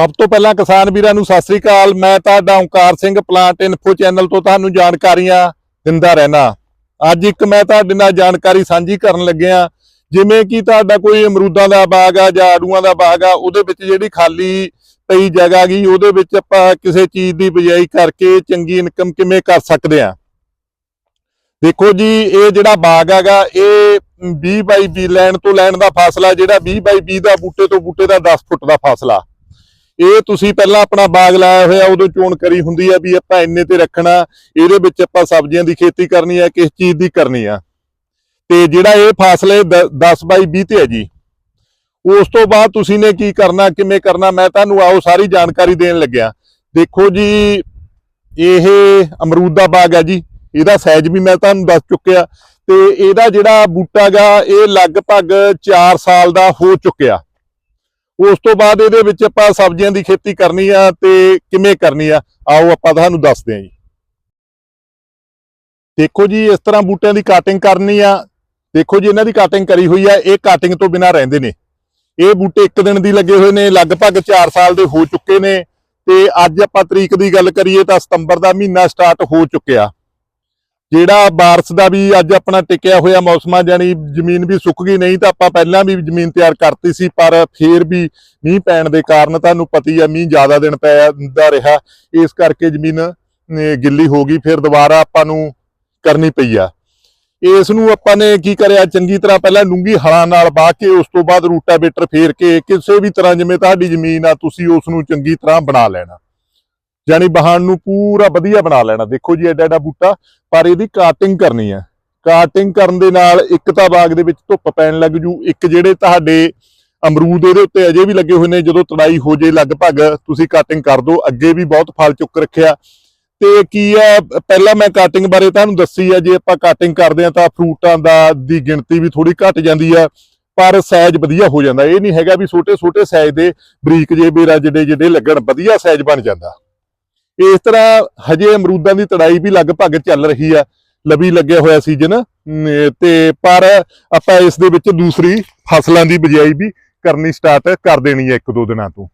ਸਭ ਤੋਂ ਪਹਿਲਾਂ ਕਿਸਾਨ ਵੀਰਾਂ ਨੂੰ ਸਤਿ ਸ੍ਰੀ ਅਕਾਲ। ਮੈਂ ਤੁਹਾਡਾ Onkar Singh plant info channel ਤੋਂ ਤੁਹਾਨੂੰ ਜਾਣਕਾਰੀਆਂ ਦਿੰਦਾ ਰਹਿਣਾ ਅੱਜ ਇੱਕ ਮੈਂ ਤੁਹਾਡੇ ਨਾਲ ਜਾਣਕਾਰੀ ਸਾਂਝੀ ਕਰਨ ਲੱਗਿਆ। ਜਿਵੇਂ ਕਿ ਤੁਹਾਡਾ ਕੋਈ ਅਮਰੂਦਾਂ ਦਾ ਬਾਗ ਆ ਜਾਂ ਆੜੂਆਂ ਦਾ ਬਾਗ ਆ, ਉਹਦੇ ਵਿੱਚ ਜਿਹੜੀ ਖਾਲੀ ਪਈ ਜਗ੍ਹਾ ਗਈ ਉਹਦੇ ਵਿੱਚ ਆਪਾਂ ਕਿਸੇ ਚੀਜ਼ ਦੀ ਬਿਜਾਈ ਕਰਕੇ ਚੰਗੀ ਇਨਕਮ ਕਿਵੇਂ ਕਰ ਸਕਦੇ ਆ? ਦੇਖੋ ਜੀ, ਇਹ ਜਿਹੜਾ ਬਾਗ ਹੈਗਾ, ਇਹ 20 ਬਾਈ 20 ਲੈਣ ਤੋਂ ਲੈਣ ਦਾ ਫਾਸਲਾ, ਜਿਹੜਾ 20 ਬਾਈ 20 ਦਾ ਬੂਟੇ ਤੋਂ ਬੂਟੇ ਦਾ 10 ਫੁੱਟ ਦਾ ਫਾਸਲਾ। ਇਹ ਤੁਸੀਂ ਪਹਿਲਾਂ ਆਪਣਾ ਬਾਗ ਲਾਇਆ ਹੋਇਆ, ਉਦੋਂ ਚੋਣ ਕਰੀ ਹੁੰਦੀ ਹੈ ਵੀ ਆਪਾਂ ਇੰਨੇ ਤੇ ਰੱਖਣਾ, ਇਹਦੇ ਵਿੱਚ ਆਪਾਂ ਸਬਜ਼ੀਆਂ ਦੀ ਖੇਤੀ ਕਰਨੀ ਹੈ ਕਿਸ ਚੀਜ਼ ਦੀ ਕਰਨੀ ਆ। ਤੇ ਜਿਹੜਾ ਇਹ ਫਾਸਲੇ 10 ਬਾਈ 20 ਤੇ ਹੈ ਜੀ, ਉਸ ਤੋਂ ਬਾਅਦ ਤੁਸੀਂ ਨੇ ਕੀ ਕਰਨਾ, ਕਿਵੇਂ ਕਰਨਾ, ਮੈਂ ਤੁਹਾਨੂੰ ਆਓ ਸਾਰੀ ਜਾਣਕਾਰੀ ਦੇਣ ਲੱਗਿਆ। ਦੇਖੋ ਜੀ, ਇਹ ਅਮਰੂਦ ਦਾ ਬਾਗ ਹੈ ਜੀ, ਇਹਦਾ ਸਾਈਜ਼ ਵੀ ਮੈਂ ਤੁਹਾਨੂੰ ਦੱਸ ਚੁੱਕਿਆ, ਤੇ ਇਹਦਾ ਜਿਹੜਾ ਬੂਟਾ ਗਾ, ਇਹ ਲਗਭਗ 4 ਸਾਲ ਦਾ ਹੋ ਚੁੱਕਿਆ। ਉਸ ਤੋਂ ਬਾਅਦ ਇਹਦੇ ਵਿੱਚ ਆਪਾਂ ਸਬਜ਼ੀਆਂ ਦੀ ਖੇਤੀ ਕਰਨੀ ਆ ਤੇ ਕਿਵੇਂ ਕਰਨੀ ਆ, ਆਓ ਆਪਾਂ ਤੁਹਾਨੂੰ ਦੱਸਦੇ ਹਾਂ ਜੀ। ਦੇਖੋ ਜੀ, ਇਸ ਤਰ੍ਹਾਂ ਬੂਟਿਆਂ ਦੀ ਕਾਟਿੰਗ ਕਰਨੀ ਆ। ਦੇਖੋ ਜੀ, ਇਹਨਾਂ ਦੀ ਕਾਟਿੰਗ ਕਰੀ ਹੋਈ ਆ। ਇਹ ਕਾਟਿੰਗ ਤੋਂ ਬਿਨਾ ਰਹਿੰਦੇ ਨੇ। ਇਹ ਬੂਟੇ ਇੱਕ ਦਿਨ ਦੀ ਲੱਗੇ ਹੋਏ ਨੇ, ਲਗਭਗ 4 ਸਾਲ ਦੇ ਹੋ ਚੁੱਕੇ ਨੇ। ਤੇ ਅੱਜ ਆਪਾਂ ਤਰੀਕ ਦੀ ਗੱਲ ਕਰੀਏ ਤਾਂ ਸਤੰਬਰ ਦਾ ਮਹੀਨਾ ਸਟਾਰਟ ਹੋ ਚੁੱਕਿਆ। ਜਿਹੜਾ ਬਾਰਸ਼ ਦਾ ਵੀ ਅੱਜ ਆਪਣਾ ਟਿਕਿਆ ਹੋਇਆ ਮੌਸਮਾਂ ਜਾਨੀ ਜ਼ਮੀਨ ਵੀ ਸੁੱਕ ਗਈ, ਨਹੀਂ ਤਾਂ ਆਪਾਂ ਪਹਿਲਾਂ ਵੀ ਜ਼ਮੀਨ ਤਿਆਰ ਕਰਤੀ ਸੀ, ਪਰ ਫੇਰ ਵੀ ਮੀਂਹ ਪੈਣ ਦੇ ਕਾਰਨ ਤੁਹਾਨੂੰ ਪਤੀ ਆ, ਮੀਂਹ ਜ਼ਿਆਦਾ ਦਿਨ ਪੈਦਾ ਰਿਹਾ, ਇਸ ਕਰਕੇ ਜ਼ਮੀਨ ਗਿੱਲੀ ਹੋ ਗਈ, ਫਿਰ ਦੁਬਾਰਾ ਆਪਾਂ ਨੂੰ ਕਰਨੀ ਪਈ ਆ। ਇਸ ਨੂੰ ਆਪਾਂ ਨੇ ਕੀ ਕਰਿਆ, ਚੰਗੀ ਤਰ੍ਹਾਂ ਪਹਿਲਾਂ ਡੂੰਗੀ ਹਲਾਂ ਨਾਲ ਬਾਹ ਕੇ, ਉਸ ਤੋਂ ਬਾਅਦ ਰੂਟਾਵੇਟਰ ਫੇਰ ਕੇ, ਕਿਸੇ ਵੀ ਤਰ੍ਹਾਂ ਜਿਵੇਂ ਤੁਹਾਡੀ ਜ਼ਮੀਨ ਆ, ਤੁਸੀਂ ਉਸ ਨੂੰ ਚੰਗੀ ਤਰ੍ਹਾਂ ਬਣਾ ਲੈਣਾ। ਯਾਨੀ ਬਹਾਨ ਨੂੰ ਪੂਰਾ ਵਧੀਆ ਬਣਾ ਲੈਣਾ। ਦੇਖੋ ਜੀ ਐਡਾ ਐਡਾ ਬੂਟਾ, ਪਰ ਇਹਦੀ ਕਾਟਿੰਗ ਕਰਨੀ ਆ। ਕਾਟਿੰਗ ਕਰਨ ਦੇ ਨਾਲ ਇੱਕ ਤਾਂ ਬਾਗ ਦੇ ਵਿੱਚ ਧੁੱਪ ਪੈਣ ਲੱਗ ਜੂ। ਇੱਕ ਜਿਹੜੇ ਤੁਹਾਡੇ ਅਮਰੂਦ ਇਹਦੇ ਉੱਤੇ ਅਜੇ ਵੀ ਲੱਗੇ ਹੋਏ ਨੇ, ਜਦੋਂ ਤੜਾਈ ਹੋ ਜੇ ਲਗਭਗ, ਤੁਸੀਂ ਕਾਟਿੰਗ ਕਰ ਦਿਓ। ਅੱਗੇ ਵੀ ਬਹੁਤ ਫਲ ਚੁੱਕ ਰੱਖਿਆ। ਤੇ ਕੀ ਆ, ਪਹਿਲਾਂ ਮੈਂ ਕਾਟਿੰਗ ਬਾਰੇ ਤੁਹਾਨੂੰ ਦੱਸੀ ਆ, ਜੇ ਆਪਾਂ ਕਾਟਿੰਗ ਕਰਦੇ ਆ ਤਾਂ ਫਰੂਟਾਂ ਦਾ ਦੀ ਗਿਣਤੀ ਵੀ ਥੋੜੀ ਘਟ ਜਾਂਦੀ ਆ, ਪਰ ਸਾਈਜ਼ ਵਧੀਆ ਹੋ ਜਾਂਦਾ। ਇਹ ਨਹੀਂ ਹੈਗਾ ਵੀ ਛੋਟੇ ਛੋਟੇ ਸਾਈਜ਼ ਦੇ ਬਰੀਕ ਜੇ ਬੇਰਾ ਜਿਹੜੇ ਜਿਹੜੇ ਲੱਗਣ, ਵਧੀਆ ਸਾਈਜ਼ ਬਣ ਜਾਂਦਾ। ਇਸ ਤਰ੍ਹਾਂ ਹਜੇ ਅਮਰੂਦਾਂ ਦੀ ਤੜਾਈ ਵੀ ਲਗਭਗ ਚੱਲ ਰਹੀ ਆ, ਲਵੀ ਲੱਗਿਆ ਹੋਇਆ ਸੀਜ਼ਨ ਤੇ ਪਰ ਆਪਾਂ ਇਸ ਦੇ ਵਿੱਚ ਦੂਸਰੀ ਫਸਲਾਂ ਦੀ ਬਿਜਾਈ ਵੀ ਕਰਨੀ ਸਟਾਰਟ ਕਰ ਦੇਣੀ ਹੈ ਇੱਕ ਦੋ ਦਿਨਾਂ ਤੋਂ।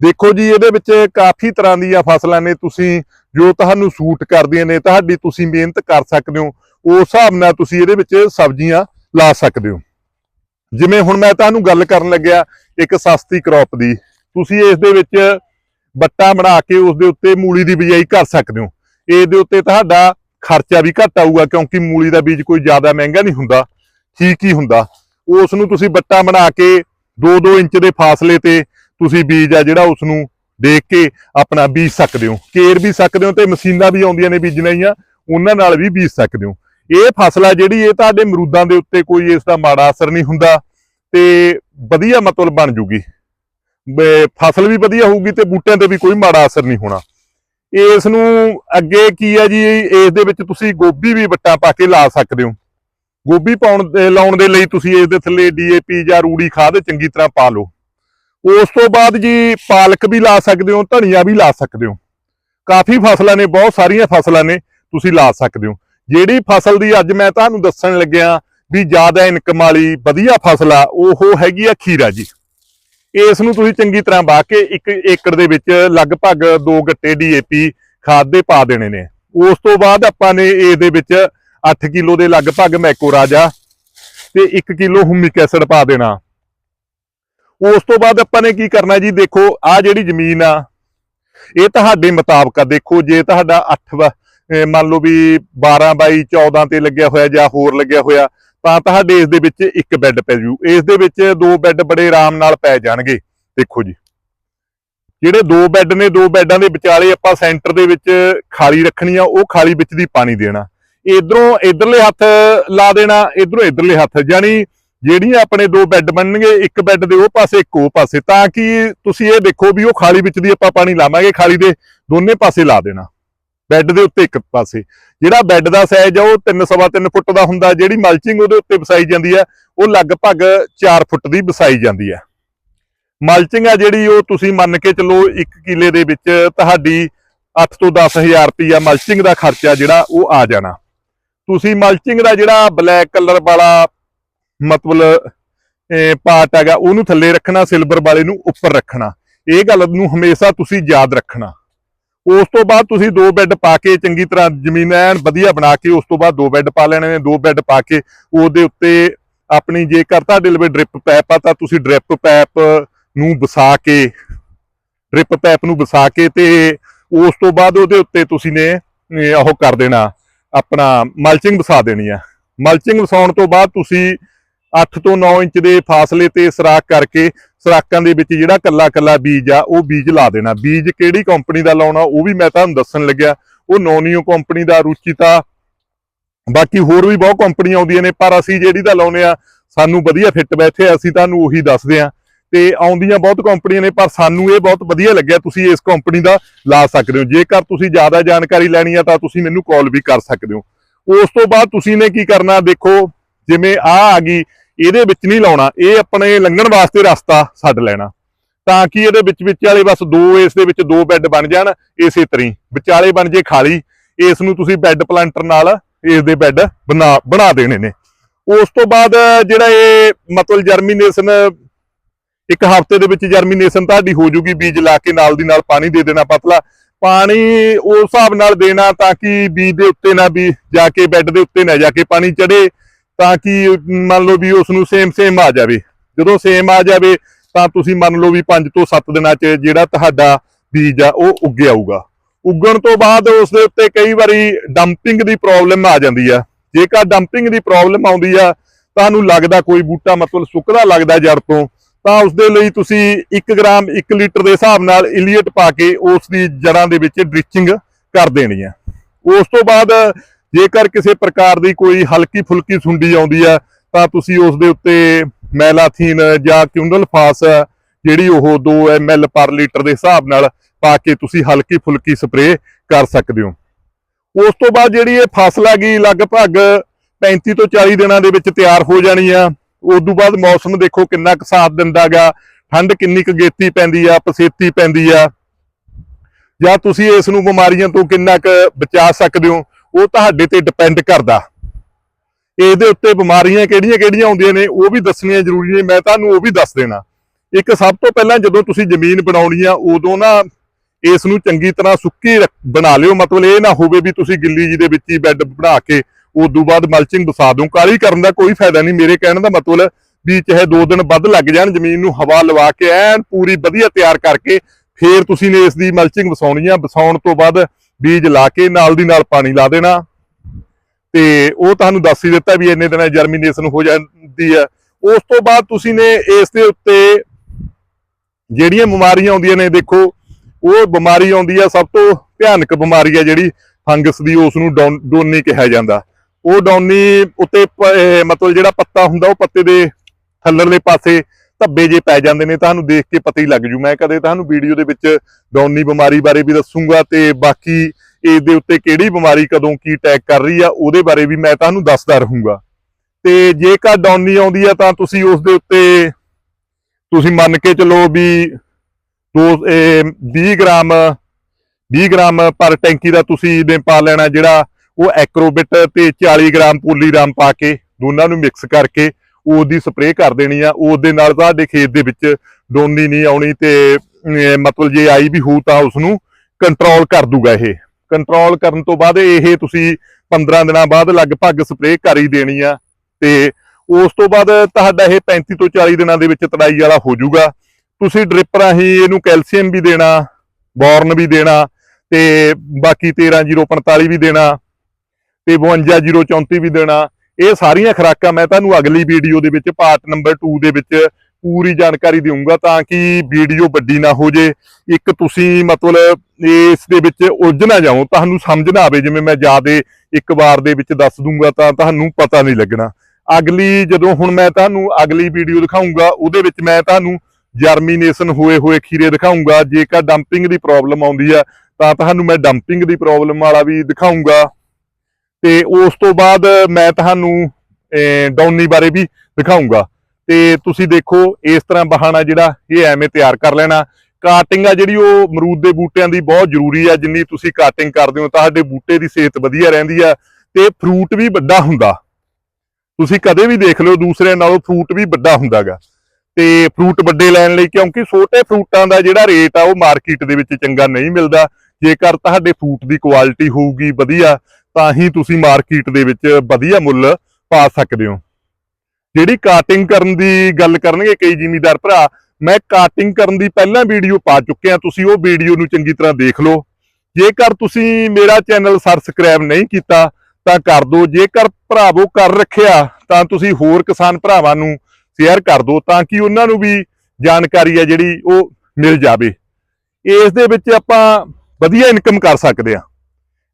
ਦੇਖੋ ਜੀ, ਇਹਦੇ ਵਿੱਚ ਕਾਫੀ ਤਰ੍ਹਾਂ ਦੀਆਂ ਫਸਲਾਂ ਨੇ, ਤੁਸੀਂ ਜੋ ਤੁਹਾਨੂੰ ਸੂਟ ਕਰਦੀਆਂ ਨੇ, ਤੁਹਾਡੀ ਤੁਸੀਂ ਮਿਹਨਤ ਕਰ ਸਕਦੇ ਹੋ, ਉਸ ਹਿਸਾਬ ਨਾਲ ਤੁਸੀਂ ਇਹਦੇ ਵਿੱਚ ਸਬਜ਼ੀਆਂ ਲਾ ਸਕਦੇ ਹੋ। ਜਿਵੇਂ ਹੁਣ ਮੈਂ ਤੁਹਾਨੂੰ ਗੱਲ ਕਰਨ ਲੱਗਿਆ ਇੱਕ ਸਸਤੀ ਕ੍ਰੌਪ ਦੀ, ਤੁਸੀਂ ਇਸ ਦੇ ਵਿੱਚ ਬੱਟਾ ਬਣਾ ਕੇ ਉਸ ਦੇ ਉੱਤੇ ਮੂਲੀ ਦੀ ਬਿਜਾਈ ਕਰ ਸਕਦੇ ਹੋ। ਇਹਦੇ ਉੱਤੇ ਤੁਹਾਡਾ ਖਰਚਾ ਵੀ ਘੱਟ ਆਊਗਾ ਕਿਉਂਕਿ ਮੂਲੀ ਦਾ ਬੀਜ ਕੋਈ ਜ਼ਿਆਦਾ ਮਹਿੰਗਾ ਨਹੀਂ ਹੁੰਦਾ, ਠੀਕ ਹੀ ਹੁੰਦਾ। ਉਸ ਨੂੰ ਤੁਸੀਂ ਬੱਟਾ ਬਣਾ ਕੇ 2-2 ਇੰਚ ਦੇ ਫਾਸਲੇ ਤੇ ਤੁਸੀਂ ਬੀਜ ਆ ਜਿਹੜਾ ਉਸ ਨੂੰ ਦੇਖ ਕੇ ਆਪਣਾ ਬੀਜ ਸਕਦੇ ਹੋ। ਕੇਰ ਵੀ ਸਕਦੇ ਹੋ ਤੇ ਮਸ਼ੀਨਾਂ ਵੀ ਆਉਂਦੀਆਂ ਨੇ ਬੀਜਣ ਵਾਲੀਆਂ ਉਹਨਾਂ ਨਾਲ ਵੀ ਬੀਜ ਸਕਦੇ ਹੋ। ਇਹ ਫਸਲ ਆ ਜਿਹੜੀ ਇਹ ਤੁਹਾਡੇ ਮਰੂਦਾਂ ਦੇ ਉੱਤੇ ਕੋਈ ਇਸ ਦਾ ਮਾੜਾ ਅਸਰ ਨਹੀਂ ਹੁੰਦਾ ਤੇ ਵਧੀਆ ਮਤਲਬ ਬਣ ਜੂਗੀ। ਫਸਲ ਵੀ ਵਧੀਆ ਹੋਊਗੀ ਤੇ ਬੂਟਿਆਂ ਤੇ ਵੀ ਕੋਈ ਮਾੜਾ ਅਸਰ ਨਹੀਂ ਹੋਣਾ। ਇਸ ਨੂੰ ਅੱਗੇ ਕੀ ਹੈ ਜੀ, ਇਸ ਦੇ ਵਿੱਚ ਤੁਸੀਂ ਗੋਭੀ ਵੀ ਵੱਟਾਂ ਪਾ ਕੇ ਲਾ ਸਕਦੇ ਹੋ। ਗੋਭੀ ਪਾਉਣ ਦੇ, ਲਾਉਣ ਦੇ ਲਈ ਤੁਸੀਂ ਇਸ ਦੇ ਥੱਲੇ ਡੀਏਪੀ ਜਾਂ ਰੂੜੀ ਖਾਦ ਚੰਗੀ ਤਰ੍ਹਾਂ ਪਾ ਲਓ। ਉਸ ਤੋਂ ਬਾਅਦ ਜੀ ਪਾਲਕ ਵੀ ਲਾ ਸਕਦੇ ਹੋ, ਧਨੀਆ ਵੀ ਲਾ ਸਕਦੇ ਹੋ। ਕਾਫੀ ਫਸਲਾਂ ਨੇ, ਬਹੁਤ ਸਾਰੀਆਂ ਫਸਲਾਂ ਨੇ, ਤੁਸੀਂ ਲਾ ਸਕਦੇ ਹੋ। ਜਿਹੜੀ ਫਸਲ ਦੀ ਅੱਜ ਮੈਂ ਤੁਹਾਨੂੰ ਦੱਸਣ ਲੱਗਿਆ ਵੀ ਜ਼ਿਆਦਾ ਇਨਕਮ ਵਾਲੀ ਵਧੀਆ ਫਸਲ ਆ, ਉਹ ਹੈਗੀ ਆ ਖੀਰਾ ਜੀ। ਇਸ ਨੂੰ ਤੁਸੀਂ ਚੰਗੀ ਤਰ੍ਹਾਂ ਵਾਹ ਕੇ ਇੱਕ ਏਕੜ ਦੇ ਵਿੱਚ ਲਗਭਗ 2 ਗੱਟੇ ਡੀਏਪੀ ਖਾਦ ਦੇ ਪਾ ਦੇਣੇ ਨੇ। ਉਸ ਤੋਂ ਬਾਅਦ ਆਪਾਂ ਨੇ ਇਸ ਦੇ ਵਿੱਚ 8 ਕਿਲੋ ਦੇ ਲਗਭਗ ਮੈਕੋਰਾਜਾ ਤੇ 1 ਕਿਲੋ ਹੁਮਿਕ ਐਸਿਡ ਪਾ ਦੇਣਾ। ਉਸ ਤੋਂ ਬਾਅਦ ਆਪਾਂ ਨੇ ਕੀ ਕਰਨਾ ਜੀ, ਦੇਖੋ ਆ ਜਿਹੜੀ ਜ਼ਮੀਨ ਆ, ਇਹ ਤੁਹਾਡੇ ਮੁਤਾਬਕ ਆ। ਦੇਖੋ, ਜੇ ਤੁਹਾਡਾ 8 ਮੰਨ ਲਓ ਵੀ 12 ਬਾਈ 14 ਤੇ ਲੱਗਿਆ ਹੋਇਆ ਜਾਂ ਹੋਰ ਲੱਗਿਆ ਹੋਇਆ ਤਾਂ ਤੁਹਾਡੇ ਇਸ ਦੇ ਵਿੱਚ ਇੱਕ ਬੈੱਡ ਪੈ ਜੂ। ਇਸ ਦੇ ਵਿੱਚ ਦੋ ਬੈੱਡ ਬੜੇ ਆਰਾਮ ਨਾਲ ਪੈ ਜਾਣਗੇ। ਦੇਖੋ ਜੀ। ਜਿਹੜੇ ਦੋ ਬੈੱਡ ਨੇ, ਦੋ ਬੈੱਡਾਂ ਦੇ ਵਿਚਾਲੇ ਆਪਾਂ ਸੈਂਟਰ ਦੇ ਵਿੱਚ ਖਾਲੀ ਰੱਖਣੀ ਆ, ਉਹ ਖਾਲੀ ਵਿੱਚ ਦੀ ਪਾਣੀ ਦੇਣਾ। ਇਧਰੋਂ ਇਧਰਲੇ ਹੱਥ ਲਾ ਦੇਣਾ, ਇਧਰੋਂ ਇਧਰਲੇ ਹੱਥ। ਜਾਨੀ ਜਿਹੜੀਆਂ ਆਪਣੇ ਦੋ ਬੈੱਡ ਬਣਨਗੇ, ਇੱਕ ਬੈੱਡ ਦੇ ਉਹ ਪਾਸੇ, ਇੱਕ ਉਹ ਪਾਸੇ। ਤਾਂ ਕਿ ਤੁਸੀਂ ਇਹ ਦੇਖੋ ਵੀ ਉਹ ਖਾਲੀ ਵਿੱਚ ਦੀ ਆਪਾਂ ਪਾਣੀ ਲਾਵਾਂਗੇ, ਖਾਲੀ ਦੇ ਦੋਨੇ ਪਾਸੇ ਲਾ ਦੇਣਾ। ਬੈੱਡ ਦੇ ਉੱਤੇ ਇੱਕ ਪਾਸੇ। ਜਿਹੜਾ ਬੈੱਡ ਦਾ ਸਾਈਜ਼ ਆ, ਉਹ 3.5 ਫੁੱਟ ਦਾ ਹੁੰਦਾ, ਜਿਹੜੀ ਮਲਚਿੰਗ ਉਹਦੇ ਉੱਤੇ ਵਸਾਈ ਜਾਂਦੀ ਆ, ਉਹ ਲਗਭਗ 4 ਫੁੱਟ ਦੀ ਵਸਾਈ ਜਾਂਦੀ ਆ। ਮਲਚਿੰਗ ਆ ਜਿਹੜੀ, ਉਹ ਤੁਸੀਂ ਮੰਨ ਕੇ ਚੱਲੋ 1 ਕਿਲੇ ਦੇ ਵਿੱਚ ਤੁਹਾਡੀ 8 ਤੋਂ 10000 ਰੁਪਈਆ ਮਲਚਿੰਗ ਦਾ ਖਰਚਾ ਜਿਹੜਾ, ਉਹ ਆ ਜਾਣਾ। ਤੁਸੀਂ ਮਲਚਿੰਗ ਦਾ ਜਿਹੜਾ ਬਲੈਕ ਕਲਰ ਵਾਲਾ ਮਤਲਬ ਪਾਰਟ ਹੈਗਾ, ਉਹਨੂੰ ਥੱਲੇ ਰੱਖਣਾ ਸਿਲਵਰ ਵਾਲੇ ਨੂੰ ਉੱਪਰ ਰੱਖਣਾ। ਇਹ ਗੱਲ ਨੂੰ ਹਮੇਸ਼ਾ ਤੁਸੀਂ ਯਾਦ ਰੱਖਣਾ। ਉਸ ਤੋਂ ਬਾਅਦ ਤੁਸੀਂ ਦੋ ਬੈੱਡ ਪਾ ਕੇ ਚੰਗੀ ਤਰ੍ਹਾਂ ਜ਼ਮੀਨ ਐਨ ਵਧੀਆ ਬਣਾ ਕੇ ਉਸ ਤੋਂ ਬਾਅਦ ਦੋ ਬੈੱਡ ਪਾ ਲੈਣੇ ਨੇ, ਦੋ ਬੈੱਡ ਪਾ ਕੇ ਉਹਦੇ ਉੱਤੇ ਆਪਣੀ ਜੇਕਰ ਤੁਹਾਡੇ ਲਵੇ ਡ੍ਰਿਪ ਪੈਪ ਆ ਤਾਂ ਤੁਸੀਂ ਡ੍ਰਿਪ ਪੈਪ ਨੂੰ ਵਸਾ ਕੇ, ਡ੍ਰਿਪ ਪੈਪ ਨੂੰ ਵਸਾ ਕੇ ਤੇ ਉਸ ਤੋਂ ਬਾਅਦ ਉਹਦੇ ਉੱਤੇ ਤੁਸੀਂ ਨੇ ਉਹ ਕਰ ਦੇਣਾ, ਆਪਣਾ ਮਲਚਿੰਗ ਵਸਾ ਦੇਣੀ ਆ। ਮਲਚਿੰਗ ਵਸਾਉਣ ਤੋਂ ਬਾਅਦ ਤੁਸੀਂ 8 ਤੋਂ 9 ਇੰਚ ਦੇ ਫਾਸਲੇ ਤੇ ਸਰਾਖ ਕਰਕੇ ਸਰਾਕਾਂ ਦੇ ਵਿੱਚ ਜਿਹੜਾ ਕੱਲਾ ਕੱਲਾ ਬੀਜ ਆ, ਉਹ ਬੀਜ ਲਾ ਦੇਣਾ। ਬੀਜ ਕਿਹੜੀ ਕੰਪਨੀ ਦਾ ਲਾਉਣਾ, ਉਹ ਵੀ ਮੈਂ ਤੁਹਾਨੂੰ ਦੱਸਣ ਲੱਗਿਆ। ਉਹ ਨੋਨੀਓ ਕੰਪਨੀ ਦਾ ਰੁਚਿਤਾ ਬਾਕੀ ਹੋਰ ਵੀ ਬਹੁਤ ਕੰਪਨੀਆਂ ਆਉਂਦੀਆਂ ਨੇ, ਪਰ ਅਸੀਂ ਜਿਹੜੀ ਦਾ ਲਾਉਨੇ ਆ, ਸਾਨੂੰ ਵਧੀਆ ਫਿੱਟ ਬੈਠੇ ਅਸੀਂ ਤੁਹਾਨੂੰ ਉਹੀ ਦੱਸਦੇ ਆ। ਤੇ ਆਉਂਦੀਆਂ ਬਹੁਤ ਕੰਪਨੀਆਂ ਨੇ, ਪਰ ਸਾਨੂੰ ਇਹ ਬਹੁਤ ਵਧੀਆ ਲੱਗਿਆ, ਤੁਸੀਂ ਇਸ ਕੰਪਨੀ ਦਾ ਲਾ ਸਕਦੇ ਹੋ। ਜੇਕਰ ਤੁਸੀਂ ਜ਼ਿਆਦਾ ਜਾਣਕਾਰੀ ਲੈਣੀ ਆ, ਤਾਂ ਤੁਸੀਂ ਮੈਨੂੰ ਕਾਲ ਵੀ ਕਰ ਸਕਦੇ ਹੋ। ਉਸ ਤੋਂ ਬਾਅਦ ਤੁਸੀਂ ਨੇ ਕੀ ਕਰਨਾ, ਦੇਖੋ, ਜਿਵੇਂ ਆ ਆ ਗਈ ਇਹਦੇ ਵਿੱਚ ਨਹੀਂ ਲਾਉਣਾ, ਇਹ ਆਪਣੇ ਲੰਘਣ ਵਾਸਤੇ ਰਸਤਾ ਛੱਡ ਲੈਣਾ। ਤਾਂ ਕਿ ਇਹਦੇ ਵਿੱਚ ਵਿੱਚ ਵਾਲੇ ਬਸ ਦੋ ਇਸ ਦੇ ਵਿੱਚ ਦੋ ਬੈੱਡ ਬਣ ਜਾਣ, ਇਸੇ ਤਰੀ ਵਿਚਾਲੇ ਬਣ ਜੇ ਖਾਲੀ, ਇਸ ਨੂੰ ਤੁਸੀਂ ਬੈੱਡ ਪਲਾਂਟਰ ਨਾਲ ਇਸ ਦੇ ਬੈੱਡ ਬਣਾ ਬਣਾ ਦੇਣੇ ਨੇ। ਉਸ ਤੋਂ ਬਾਅਦ ਜਿਹੜਾ ਇਹ ਮਤਲਬ ਜਰਮੀਨੇਸ਼ਨ ਇੱਕ ਹਫ਼ਤੇ ਦੇ ਵਿੱਚ ਜਰਮੀਨੇਸ਼ਨ ਤੁਹਾਡੀ ਹੋ ਜੂਗੀ, ਬੀਜ ਲਾ ਕੇ ਨਾਲ ਦੀ ਨਾਲ ਪਾਣੀ ਦੇ ਦੇਣਾ ਪਤਲਾ। ਪਾਣੀ ਉਸ ਹਿਸਾਬ ਨਾਲ ਦੇਣਾ ਤਾਂ ਕਿ ਬੀਜ ਦੇ ਉੱਤੇ ਨਾ ਵੀ ਜਾ ਕੇ ਬੈੱਡ ਦੇ ਉੱਤੇ ਨਾ ਜਾ ਕੇ ਪਾਣੀ ਚੜੇ ਤਾਂ ਕਿ ਮੰਨ ਲਓ ਵੀ ਉਸ ਨੂੰ ਸੇਮ ਸੇਮ ਆ ਜਾਵੇ। ਜਦੋਂ ਸੇਮ ਆ ਜਾਵੇ, ਤਾਂ ਤੁਸੀਂ ਮੰਨ ਲਓ ਵੀ 5 ਤੋਂ 7 ਦਿਨਾਂ 'ਚ ਜਿਹੜਾ ਤੁਹਾਡਾ ਬੀਜ ਆ, ਉਹ ਉੱਗ ਆਊਗਾ। ਉੱਗਣ ਤੋਂ ਬਾਅਦ ਉਸ ਦੇ ਉੱਤੇ ਕਈ ਵਾਰੀ ਡੰਪਿੰਗ ਦੀ ਪ੍ਰੋਬਲਮ ਆ ਜਾਂਦੀ ਆ। ਜੇਕਰ ਡੰਪਿੰਗ ਦੀ ਪ੍ਰੋਬਲਮ ਆਉਂਦੀ ਆ, ਤੁਹਾਨੂੰ ਲੱਗਦਾ ਕੋਈ ਬੂਟਾ ਮਤਲਬ ਸੁੱਕਦਾ ਲੱਗਦਾ ਜੜ ਤੋਂ, ਤਾਂ ਉਸ ਦੇ ਲਈ ਤੁਸੀਂ 1 ਗ੍ਰਾਮ 1 ਲੀਟਰ ਦੇ ਹਿਸਾਬ ਨਾਲ ਇਲੀਅਟ ਪਾ ਕੇ ਉਸ ਦੀ ਜੜਾਂ ਦੇ ਵਿੱਚ ਡ੍ਰਿਚਿੰਗ ਕਰ ਦੇਣੀ ਆ। ਉਸ ਤੋਂ ਬਾਅਦ ਜੇਕਰ ਕਿਸੇ ਪ੍ਰਕਾਰ ਦੀ ਕੋਈ ਹਲਕੀ ਫੁਲਕੀ ਸੁੰਡੀ ਆਉਂਦੀ ਹੈ, ਤਾਂ ਤੁਸੀਂ ਉਸ ਦੇ ਉੱਤੇ ਮੈਲਾਥੀਨ ਜਾਂ ਕਿਉਂਡਲ ਫਾਸ, ਜਿਹੜੀ ਉਹ 2 ml ਪਰ ਲੀਟਰ ਦੇ ਹਿਸਾਬ ਨਾਲ ਪਾ ਕੇ ਤੁਸੀਂ ਹਲਕੀ ਫੁਲਕੀ ਸਪਰੇਅ ਕਰ ਸਕਦੇ ਹੋ। ਉਸ ਤੋਂ ਬਾਅਦ ਜਿਹੜੀ ਇਹ ਫਸਲ ਹੈਗੀ ਲਗਭਗ 35 ਤੋਂ 40 ਦਿਨਾਂ ਦੇ ਵਿੱਚ ਤਿਆਰ ਹੋ ਜਾਣੀ ਆ। ਉਸ ਤੋਂ ਬਾਅਦ ਮੌਸਮ ਦੇਖੋ ਕਿੰਨਾ ਕੁ ਸਾਥ ਦਿੰਦਾਗਾ ਠੰਡ ਕਿੰਨੀ ਕੁ ਗੇਤੀ ਪੈਂਦੀ ਆ, ਪਸੇਤੀ ਪੈਂਦੀ ਆ। ਜਾਂ ਤੁਸੀਂ ਇਸ ਨੂੰ ਬਿਮਾਰੀਆਂ ਤੋਂ ਕਿੰਨਾ ਕੁ ਬਚਾ ਸਕਦੇ ਹੋ? ਉਹ ਤੁਹਾਡੇ ਤੇ ਡਿਪੈਂਡ ਕਰਦਾ। ਇਹਦੇ ਉੱਤੇ ਬਿਮਾਰੀਆਂ ਕਿਹੜੀਆਂ ਕਿਹੜੀਆਂ ਆਉਂਦੀਆਂ ਨੇ, ਉਹ ਵੀ ਦੱਸਣੀਆਂ ਜ਼ਰੂਰੀ ਨੇ, ਮੈਂ ਤੁਹਾਨੂੰ ਉਹ ਵੀ ਦੱਸ ਦੇਣਾ। ਇੱਕ ਸਭ ਤੋਂ ਪਹਿਲਾਂ ਜਦੋਂ ਤੁਸੀਂ ਜ਼ਮੀਨ ਬਣਾਉਣੀ ਆ, ਉਦੋਂ ਨਾ ਇਸ ਨੂੰ ਚੰਗੀ ਤਰ੍ਹਾਂ ਸੁੱਕੀ ਬਣਾ ਲਿਓ। ਮਤਲਬ ਇਹ ਨਾ ਹੋਵੇ ਵੀ ਤੁਸੀਂ ਗਿੱਲੀ ਜੀ ਦੇ ਵਿੱਚ ਹੀ ਬੈੱਡ ਬਣਾ ਕੇ ਉਦੋਂ ਬਾਅਦ ਮਲਚਿੰਗ ਵਸਾ ਦਿਓ। ਕਾਲੀ ਕਰਨ ਦਾ ਕੋਈ ਫਾਇਦਾ ਨਹੀਂ, ਮੇਰੇ ਕਹਿਣ ਦਾ ਮਤਲਬ ਵੀ ਚਾਹੇ 2 ਦਿਨ ਵੱਧ ਲੱਗ ਜਾਣ, ਜ਼ਮੀਨ ਨੂੰ ਹਵਾ ਲਵਾ ਕੇ ਐਨ ਪੂਰੀ ਵਧੀਆ ਤਿਆਰ ਕਰਕੇ ਫੇਰ ਤੁਸੀਂ ਨੇ ਇਸ ਦੀ ਮਲਚਿੰਗ ਵਸਾਉਣੀ ਆ। ਵਸਾਉਣ ਤੋਂ ਬਾਅਦ ਬੀਜ ਲਾ ਕੇ ਨਾਲ ਦੀ ਨਾਲ ਪਾਣੀ ਲਾ ਦੇਣਾ। ਤੇ ਉਹ ਤੁਹਾਨੂੰ ਦੱਸ ਹੀ ਦਿੱਤਾ ਵੀ ਇੰਨੇ ਦਿਨਾਂ ਜਰਮੀਨੇਸ਼ਨ ਹੋ ਜਾਂਦੀ ਹੈ। ਉਸ ਤੋਂ ਬਾਅਦ ਤੁਸੀਂ ਨੇ ਇਸ ਦੇ ਉੱਤੇ ਜਿਹੜੀਆਂ ਬਿਮਾਰੀਆਂ ਆਉਂਦੀਆਂ ਨੇ, ਦੇਖੋ, ਉਹ ਬਿਮਾਰੀ ਆਉਂਦੀ ਆ ਸਭ ਤੋਂ ਭਿਆਨਕ ਬਿਮਾਰੀ ਆ ਜਿਹੜੀ ਫੰਗਸ ਦੀ ਉਸ ਨੂੰ ਡੋਨੀ ਕਿਹਾ ਜਾਂਦਾ। ਉਹ ਡੋਨੀ ਉੱਤੇ ਮਤਲਬ ਜਿਹੜਾ ਪੱਤਾ ਹੁੰਦਾ, ਉਹ ਪੱਤੇ ਦੇ ਥੱਲਰਲੇ ਪਾਸੇ ਧੱਬੇ ਜੇ ਪੈ ਜਾਂਦੇ ਨੇ, ਤੁਹਾਨੂੰ ਦੇਖ ਕੇ ਪਤਾ ਹੀ ਲੱਗ ਜੂ। ਮੈਂ ਕਦੇ ਤੁਹਾਨੂੰ ਵੀਡੀਓ ਦੇ ਵਿੱਚ ਡੌਨੀ ਬਿਮਾਰੀ ਬਾਰੇ ਵੀ ਦੱਸੂਗਾ ਤੇ ਬਾਕੀ ਇਸ ਦੇ ਉੱਤੇ ਕਿਹੜੀ ਬਿਮਾਰੀ ਕਦੋਂ ਕੀ ਅਟੈਕ ਕਰ ਰਹੀ ਆ, ਉਹਦੇ ਬਾਰੇ ਵੀ ਮੈਂ ਤੁਹਾਨੂੰ ਦੱਸਦਾ ਰਹੂੰਗਾ। ਤੇ ਜੇਕਰ ਡੌਨੀ ਆਉਂਦੀ ਆ, ਤਾਂ ਤੁਸੀਂ ਉਸ ਦੇ ਉੱਤੇ ਤੁਸੀਂ ਮੰਨ ਕੇ ਚੱਲੋ ਵੀ ਦੋ, ਇਹ 20 ਗ੍ਰਾਮ 20 ਗ੍ਰਾਮ ਪਰ ਟੈਂਕੀ ਦਾ ਤੁਸੀਂ ਨੇ ਪਾ ਲੈਣਾ ਜਿਹੜਾ ਉਹ ਐਕਰੋਬਿਟ ਤੇ 40 ਗ੍ਰਾਮ ਪੋਲੀਰਾਮ ਪਾ ਕੇ ਦੋਨਾਂ ਨੂੰ ਮਿਕਸ ਕਰਕੇ ਉਹਦੀ ਸਪਰੇਅ ਕਰ ਦੇਣੀ ਆ ਉਹਦੇ ਨਾਲ ਤੁਹਾਡੇ ਖੇਤ ਦੇ ਵਿੱਚ ਡੋਨੀ ਨਹੀਂ ਆਉਣੀ ਤੇ ਮਤਲਬ ਜੇ ਆਈ ਵੀ ਹੋ ਤਾਂ ਉਸ ਨੂੰ ਕੰਟਰੋਲ ਕਰ ਦੂਗਾ ਇਹ। ਕੰਟਰੋਲ ਕਰਨ ਤੋਂ ਬਾਅਦ ਇਹ ਤੁਸੀਂ 15 ਦਿਨਾਂ ਬਾਅਦ ਲਗਭਗ ਸਪਰੇਅ ਕਰ ਹੀ ਦੇਣੀ ਆ ਤੇ ਉਸ ਤੋਂ ਬਾਅਦ ਤੁਹਾਡਾ ਇਹ 35 ਤੋਂ 40 ਦਿਨਾਂ ਦੇ ਵਿੱਚ ਤੜਾਈ ਵਾਲਾ ਹੋ ਜਾਊਗਾ। ਤੁਸੀਂ ਡ੍ਰਿਪ ਰਾਹੀਂ ਇਹਨੂੰ ਕੈਲਸ਼ੀਅਮ ਵੀ ਦੇਣਾ ਬੋਰਨ ਵੀ ਦੇਣਾ ਤੇ ਬਾਕੀ 13045 ਵੀ ਦੇਣਾ ਤੇ 52034 ਵੀ ਦੇਣਾ ਇਹ ਸਾਰੀਆਂ ਖੁਰਾਕਾਂ ਮੈਂ ਤੁਹਾਨੂੰ ਅਗਲੀ ਵੀਡੀਓ ਦੇ ਵਿੱਚ ਪਾਰਟ ਨੰਬਰ 2 ਦੇ ਵਿੱਚ ਪੂਰੀ ਜਾਣਕਾਰੀ ਦੇਵਾਂਗਾ ਤਾਂ ਕਿ ਵੀਡੀਓ ਵੱਡੀ ਨਾ ਹੋ ਜੇ। ਇੱਕ ਤੁਸੀਂ ਮਤਲਬ ਇਸ ਦੇ ਵਿੱਚ ਉਲਝ ਨਾ ਜਾਓ, ਤੁਹਾਨੂੰ ਸਮਝ ਨਾ ਆਵੇ, ਜਿਵੇਂ ਮੈਂ ਜਿਆਦੇ ਇੱਕ ਵਾਰ ਦੇ ਵਿੱਚ ਦੱਸ ਦੂੰਗਾ ਤਾਂ ਤੁਹਾਨੂੰ ਪਤਾ ਨਹੀਂ ਲੱਗਣਾ। ਅਗਲੀ ਜਦੋਂ ਹੁਣ ਮੈਂ ਤੁਹਾਨੂੰ ਅਗਲੀ ਵੀਡੀਓ ਦਿਖਾਉਂਗਾ ਉਹਦੇ ਵਿੱਚ ਮੈਂ ਤੁਹਾਨੂੰ ਜਰਮੀਨੇਸ਼ਨ ਹੋਏ ਹੋਏ ਖੀਰੇ ਦਿਖਾਉਂਗਾ ਜੇਕਰ ਡੰਪਿੰਗ ਦੀ ਪ੍ਰੋਬਲਮ ਆਉਂਦੀ ਆ, ਤਾਂ ਤੁਹਾਨੂੰ ਮੈਂ ਡੰਪਿੰਗ ਦੀ ਪ੍ਰੋਬਲਮ ਵਾਲਾ ਵੀ ਦਿਖਾਉਂਗਾ ਤੇ ਉਸ ਤੋਂ ਬਾਅਦ ਮੈਂ ਤੁਹਾਨੂੰ ਅਹ, ਡੌਨੀ ਬਾਰੇ ਵੀ ਦਿਖਾਉਂਗਾ ਤੇ ਤੁਸੀਂ ਦੇਖੋ ਇਸ ਤਰ੍ਹਾਂ ਬਹਾਨਾ ਜਿਹੜਾ ਇਹ ਐਵੇਂ ਤਿਆਰ ਕਰ ਲੈਣਾ। ਕਾਟਿੰਗ ਆ ਜਿਹੜੀ ਉਹ ਅਮਰੂਦ ਦੇ ਬੂਟਿਆਂ ਦੀ ਬਹੁਤ ਜ਼ਰੂਰੀ ਆ। ਜਿੰਨੀ ਤੁਸੀਂ ਕਾਟਿੰਗ ਕਰਦੇ ਹੋ ਤੁਹਾਡੇ ਬੂਟੇ ਦੀ ਸਿਹਤ ਵਧੀਆ ਰਹਿੰਦੀ ਆ ਤੇ ਫਰੂਟ ਵੀ ਵੱਡਾ ਹੁੰਦਾ। ਤੁਸੀਂ ਕਦੇ ਵੀ ਦੇਖ ਲਿਓ ਦੂਸਰਿਆਂ ਨਾਲੋਂ ਫਰੂਟ ਵੀ ਵੱਡਾ ਹੁੰਦਾਗਾ। ਤੇ ਫਰੂਟ ਵੱਡੇ ਲੈਣ ਲਈ ਕਿਉਂਕਿ ਛੋਟੇ ਫਰੂਟਾਂ ਦਾ ਜਿਹੜਾ ਰੇਟ ਆ ਉਹ ਮਾਰਕੀਟ ਦੇ ਵਿੱਚ ਚੰਗਾ ਨਹੀਂ ਮਿਲਦਾ। ਜੇਕਰ ਤੁਹਾਡੇ ਫਰੂਟ ਦੀ ਕੁਆਲਿਟੀ ਹੋਊਗੀ ਵਧੀਆ ਤਾਂ ਹੀ ਤੁਸੀਂ ਮਾਰਕੀਟ ਦੇ ਵਿੱਚ ਵਧੀਆ ਮੁੱਲ ਪਾ ਸਕਦੇ ਹੋ। ਜਿਹੜੀ ਕਾਟਿੰਗ ਕਰਨ ਦੀ ਗੱਲ ਕਰਨਗੇ ਕਈ ਜ਼ਿਮੀਦਾਰ ਭਰਾ, ਮੈਂ ਕਾਟਿੰਗ ਕਰਨ ਦੀ ਪਹਿਲਾਂ ਵੀਡੀਓ ਪਾ ਚੁੱਕਿਆ ਤੁਸੀਂ ਉਹ ਵੀਡੀਓ ਨੂੰ ਚੰਗੀ ਤਰ੍ਹਾਂ ਦੇਖ ਲਓ। ਜੇਕਰ ਤੁਸੀਂ ਮੇਰਾ ਚੈਨਲ ਸਬਸਕ੍ਰਾਈਬ ਨਹੀਂ ਕੀਤਾ, ਤਾਂ ਕਰ ਦਿਓ। ਜੇਕਰ ਭਰਾਵੋ ਕਰ ਰੱਖਿਆ, ਤਾਂ ਤੁਸੀਂ ਹੋਰ ਕਿਸਾਨ ਭਰਾਵਾਂ ਨੂੰ ਸ਼ੇਅਰ ਕਰ ਦਿਓ, ਤਾਂ ਕਿ ਉਹਨਾਂ ਨੂੰ ਵੀ ਜਾਣਕਾਰੀ ਹੈ ਜਿਹੜੀ ਉਹ ਮਿਲ ਜਾਵੇ। ਇਸ ਦੇ ਵਿੱਚ ਆਪਾਂ ਵਧੀਆ ਇਨਕਮ ਕਰ ਸਕਦੇ ਆ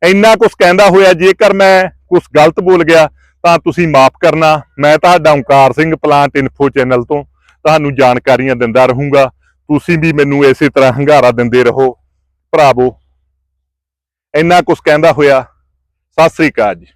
ਇੰਨਾ ਕੁਝ ਕਹਿੰਦਾ ਹੋਇਆ, ਜੇਕਰ ਮੈਂ ਕੁਝ ਗਲਤ ਬੋਲ ਗਿਆ, ਤਾਂ ਤੁਸੀਂ ਮਾਫ ਕਰਨਾ। ਮੈਂ ਤੁਹਾਡਾ Onkar Singh plant info channel ਤੋਂ ਤੁਹਾਨੂੰ ਜਾਣਕਾਰੀਆਂ ਦਿੰਦਾ ਰਹੂੰਗਾ। ਤੁਸੀਂ ਵੀ ਮੈਨੂੰ ਇਸੇ ਤਰ੍ਹਾਂ ਹੰਗਾਰਾ ਦਿੰਦੇ ਰਹੋ। ਭਰਾਵੋ, ਇੰਨਾ ਕੁਝ ਕਹਿੰਦਾ ਹੋਇਆ। ਸਤਿ ਸ੍ਰੀ ਅਕਾਲ ਜੀ।